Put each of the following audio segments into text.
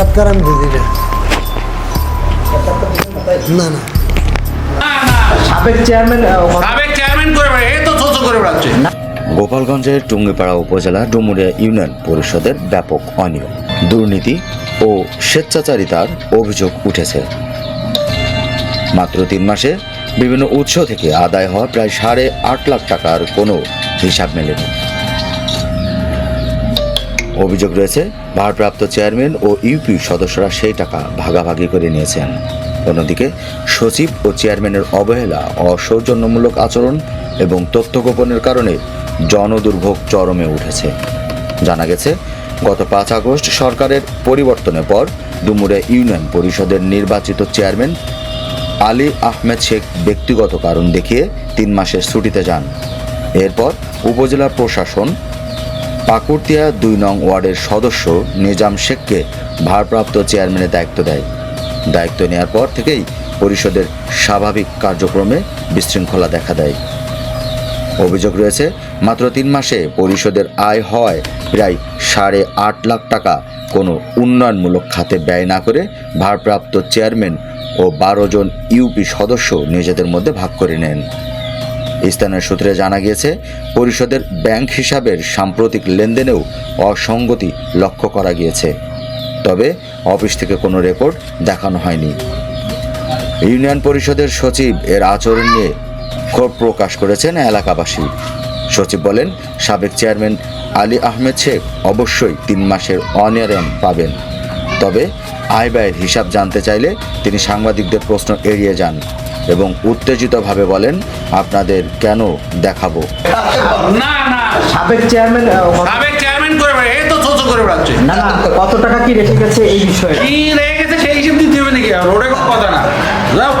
সাক্ষাৎকার আমি না না না। সাবেক চেয়ারম্যান সাবেক চেয়ারম্যান করে এ তো ছোট করে বেড়াচ্ছে। গোপালগঞ্জের টুঙ্গিপাড়া উপজেলা ডুমুরিয়া ইউনিয়ন পরিষদের ব্যাপক অনিয়ম দুর্নীতি ও স্বেচ্ছাচারিতার অভিযোগ উঠেছে। মাত্র তিন মাসে বিভিন্ন উৎস থেকে আদায় হওয়া প্রায় সাড়ে আট লাখ টাকার কোনো হিসাব মেলেনি। অভিযোগ রয়েছে, ভারপ্রাপ্ত চেয়ারম্যান ও ইউপি সদস্যরা সেই টাকা ভাগাভাগি করে নিয়েছেন। অন্যদিকে, সচিব ও চেয়ারম্যানের অবহেলা, অসৌজন্যমূলক আচরণ এবং তথ্য গোপনের কারণে জনদুর্ভোগ চরমে উঠেছে। জানা গেছে, গত পাঁচ আগস্ট সরকারের পরিবর্তনের পর ডুমুরিয়া ইউনিয়ন পরিষদের নির্বাচিত চেয়ারম্যান আলী আহমেদ শেখ ব্যক্তিগত কারণ দেখিয়ে তিন মাসের ছুটিতে যান। এরপর উপজেলা প্রশাসন পাকুড়তিয়া দুই নং ওয়ার্ডের সদস্য নিজাম শেখকে ভারপ্রাপ্ত চেয়ারম্যানের দায়িত্ব দেয়। দায়িত্ব নেওয়ার পর থেকেই পরিষদের স্বাভাবিক কার্যক্রমে বিশৃঙ্খলা দেখা দেয়। অভিযোগ রয়েছে, মাত্র তিন মাসে পরিষদের আয় হয় প্রায় সাড়ে আট লাখ টাকা। কোনো উন্নয়নমূলক খাতে ব্যয় না করে ভারপ্রাপ্ত চেয়ারম্যান ও বারো জন ইউপি সদস্য নিজেদের মধ্যে ভাগ করে নেন। স্থানীয় সূত্রে জানা গিয়েছে, পরিষদের ব্যাংক হিসাবের সাম্প্রতিক লেনদেনেও অসঙ্গতি লক্ষ্য করা গিয়েছে। তবে অফিস থেকে কোনো রেকর্ড দেখানো হয়নি। ইউনিয়ন পরিষদের সচিব এর আচরণ নিয়ে ক্ষোভ প্রকাশ করেছেন এলাকাবাসী। সচিব বলেন, সাবেক চেয়ারম্যান আলী আহমেদ শেখ অবশ্যই তিন মাসের অনিয়ম পাবেন। তবে আয় ব্যয়ের হিসাব জানতে চাইলে তিনি সাংবাদিকদের প্রশ্ন এড়িয়ে যান এবং উত্তেজিতভাবে বলেন আপনাদের কেন দেখাবো? না না। সাবেক চেয়ারম্যান সাবেক চেয়ারম্যান করে বেড়ায় এ তো করে বেড়াচ্ছে। না না কত টাকা কি রেখে গেছে এই বিষয়ে? কি লেগে গেছে সেই হিসেব দিতে হবে নাকি? আর ওটা কোনো কথা না। যাও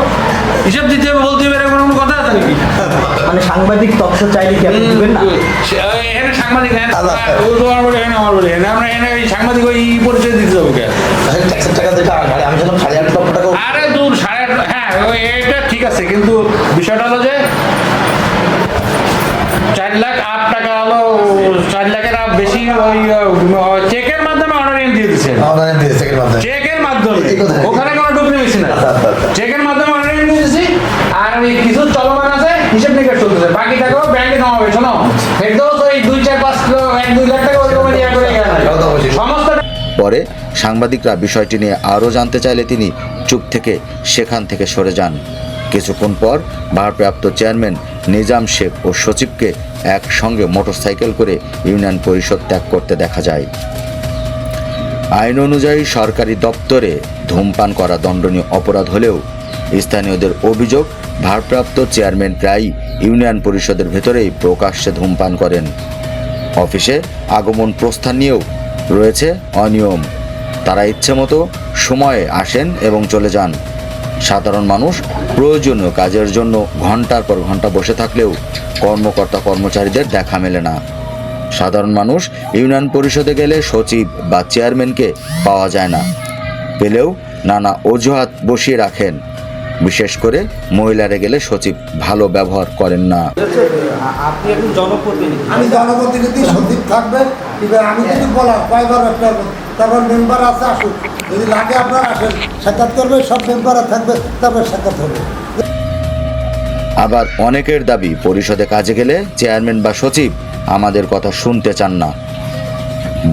হিসাব দিতে হবে বলতে হবে। মানে সাংবাদিক তথ্য চাইলে কি আপনি দিবেন না? এখানে সাংবাদিক হ্যাঁ ও তোমার বলে এখানে আমার বলে। এখানে আমরা এখানে ওই সাংবাদিক ওই পরিচয় দিতে হবে কে? ট্যাক্সের টাকা যেটা আর আমি জানলাম সাড়ে আট লক্ষ টাকা আরে দূর সাড়ে আট- হ্যাঁ এটা ঠিক আছে কিন্তু বিষয়টা হলো যে চার লাখ আট টাকা হলো চার লাখের আর বেশি ওই চেকের মাধ্যমে অনারিয়াম দিয়ে দিচ্ছে অনলাইন দিয়ে সেকেন্ড মাধ্যমে। চেকের মাধ্যমে। ওখানে কোনো ঢুকতে গেছি না। আচ্ছা, আচ্ছা, আচ্ছা। চেকের মাধ্যমে অনলাইন দিয়েছি আর ওই কিছু বাকি টাকাও ব্যাংকে জমা হবে, শোনো। তো এই দুই চার পাঁচ কিলো- এক দুই লাখ টাকা ওইরকম ইয়ে করে। সমস্ত পরে সাংবাদিকরা বিষয়টি নিয়ে আরও জানতে চাইলে তিনি চুপ থেকে সেখান থেকে সরে যান। কিছুক্ষণ পর ভারপ্রাপ্ত চেয়ারম্যান নিজাম শেখ ও সচিবকে একসঙ্গে মোটরসাইকেল করে ইউনিয়ন পরিষদ ত্যাগ করতে দেখা যায়। আইন অনুযায়ী সরকারি দপ্তরে ধূমপান করা দণ্ডনীয় অপরাধ হলেও স্থানীয়দের অভিযোগ ভারপ্রাপ্ত চেয়ারম্যান প্রায়ই ইউনিয়ন পরিষদের ভেতরেই প্রকাশ্যে ধূমপান করেন। অফিসে আগমন প্রস্থান নিয়েও রয়েছে অনিয়ম। তারা ইচ্ছে মতো সময়ে আসেন এবং চলে যান। সাধারণ মানুষ প্রয়োজনীয় কাজের জন্য ঘণ্টার পর ঘণ্টা বসে থাকলেও কর্মকর্তা কর্মচারীদের দেখা মেলে না। সাধারণ মানুষ ইউনিয়ন পরিষদে গেলে সচিব বা চেয়ারম্যানকে পাওয়া যায় না। পেলেও নানা অজুহাত বসিয়ে রাখেন। বিশেষ করে মহিলারা গেলে সচিব ভালো ব্যবহার করেন না। আপনি একজন জনপ্রতিনিধি। আমি জনপ্রতিনিধি সচিব থাকবে। এবার আমি যদি বলার কয়বার তারপর মেম্বার আছে আসুন যদি লাগে আপনার আসেন। সাক্ষাৎ করবে সব মেম্বাররা থাকবে তারপর সাক্ষাৎ হবে। আবার অনেকের দাবি পরিষদে কাজে গেলে চেয়ারম্যান বা সচিব আমাদের কথা শুনতে চান না।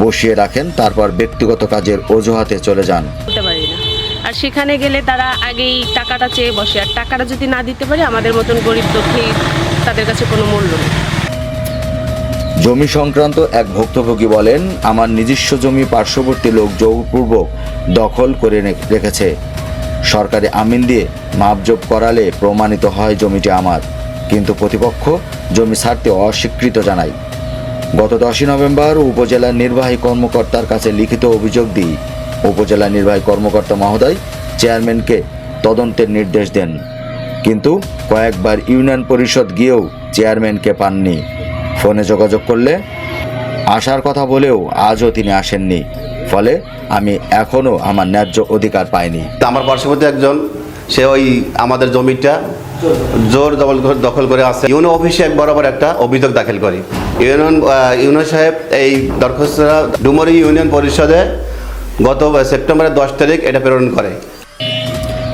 বসিয়ে রাখেন তারপর ব্যক্তিগত কাজের অজুহাতে চলে যান। আর সেখানে গেলে তারা আগেই টাকাটা চেয়ে বসে। আর টাকাটা যদি না দিতে পারে, আমাদের মতন গরিব দুঃখী তাদের কাছে কোনো মূল্য নেই। জমি সংক্রান্ত এক ভুক্তভোগী বলেন, আমার নিজস্ব জমি পার্শ্ববর্তী লোক জোরপূর্বক দখল করে রেখেছে। সরকারি আমিন দিয়ে মাপজোপ করালে প্রমাণিত হয় জমিটি আমার। কিন্তু প্রতিপক্ষ জমি ছাড়তে অস্বীকৃত জানায়। গত দশই নভেম্বর উপজেলার নির্বাহী কর্মকর্তার কাছে লিখিত অভিযোগ দিই। উপজেলা নির্বাহী কর্মকর্তা মহোদয় চেয়ারম্যানকে তদন্তের নির্দেশ দেন। কিন্তু কয়েকবার ইউনিয়ন পরিষদ গিয়েও চেয়ারম্যানকে পাননি। ফোনে যোগাযোগ করলে আসার কথা বলেও আজও তিনি আসেননি। ফলে আমি এখনও আমার ন্যায্য অধিকার পাইনি। আমার পার্শ্ববর্তী একজন, সে ওই আমাদের জমিটা জোর দখল দখল করে আছে। ইউনো অফিসে এক বরাবর একটা অভিযোগ দাখিল করি। ইউনিয়ন ইউনো সাহেব এই দরখাস্তটা ডুমরি ইউনিয়ন পরিষদে গত সেপ্টেম্বরের দশ তারিখ এটা প্রেরণ করে।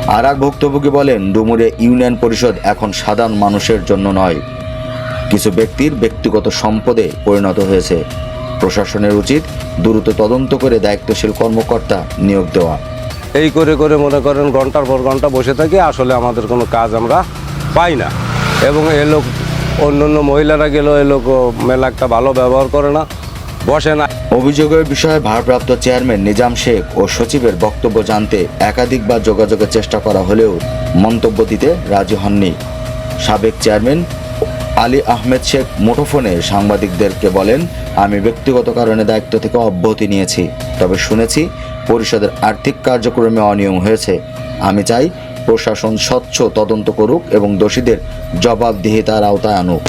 আর এক ভুক্তভোগী বলেন ডুমুরে ইউনিয়ন পরিষদ এখন সাধারণ মানুষের জন্য নয়। কিছু ব্যক্তির ব্যক্তিগত সম্পদে পরিণত হয়েছে। প্রশাসনের উচিত দ্রুত তদন্ত করে দায়িত্বশীল কর্মকর্তা নিয়োগ দেওয়া। এই করে করে মনে করেন ঘণ্টার পর ঘণ্টা বসে থাকি আসলে আমাদের কোনো কাজ আমরা পাই না। এবং এ লোক অন্য অন্য মহিলারা গেলেও এ লোক মেলা একটা ভালো ব্যবহার করে না বসে না। অভিযোগের বিষয়ে ভারপ্রাপ্ত চেয়ারম্যান নিজাম শেখ ও সচিবের বক্তব্য জানতে একাধিকবার যোগাযোগের চেষ্টা করা হলেও মন্তব্য দিতে রাজি হননি। সাবেক চেয়ারম্যান আলী আহমেদ শেখ মুঠোফোনে সাংবাদিকদেরকে বলেন, আমি ব্যক্তিগত কারণে দায়িত্ব থেকে অব্যাহতি নিয়েছি, তবে শুনেছি পরিষদের আর্থিক কার্যক্রমে অনিয়ম হয়েছে। আমি চাই প্রশাসন স্বচ্ছ তদন্ত করুক এবং দোষীদের জবাবদিহিতার আওতায় আনুক।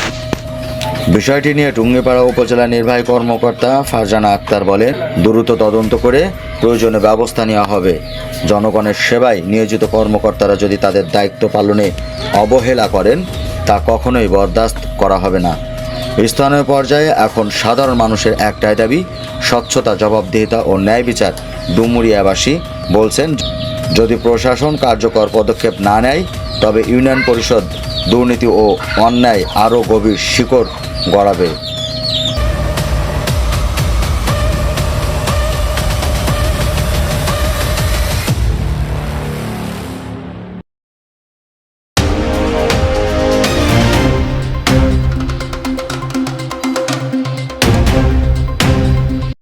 বিষয়টি নিয়ে টুঙ্গিপাড়া উপজেলা নির্বাহী কর্মকর্তা ফারজানা আক্তার বলেন, দ্রুত তদন্ত করে প্রয়োজনে ব্যবস্থা নেওয়া হবে। জনগণের সেবায় নিয়োজিত কর্মকর্তারা যদি তাদের দায়িত্ব পালনে অবহেলা করেন, তা কখনোই বরদাস্ত করা হবে না। স্থানীয় পর্যায়ে এখন সাধারণ মানুষের একটাই দাবি, স্বচ্ছতা, জবাবদিহিতা ও ন্যায় বিচার। ডুমুরিয়াবাসী বলছেন, যদি প্রশাসন কার্যকর পদক্ষেপ না নেয়, তবে ইউনিয়ন পরিষদ দুর্নীতি ও অন্যায় আরও গভীর শিকড় গড়াবে।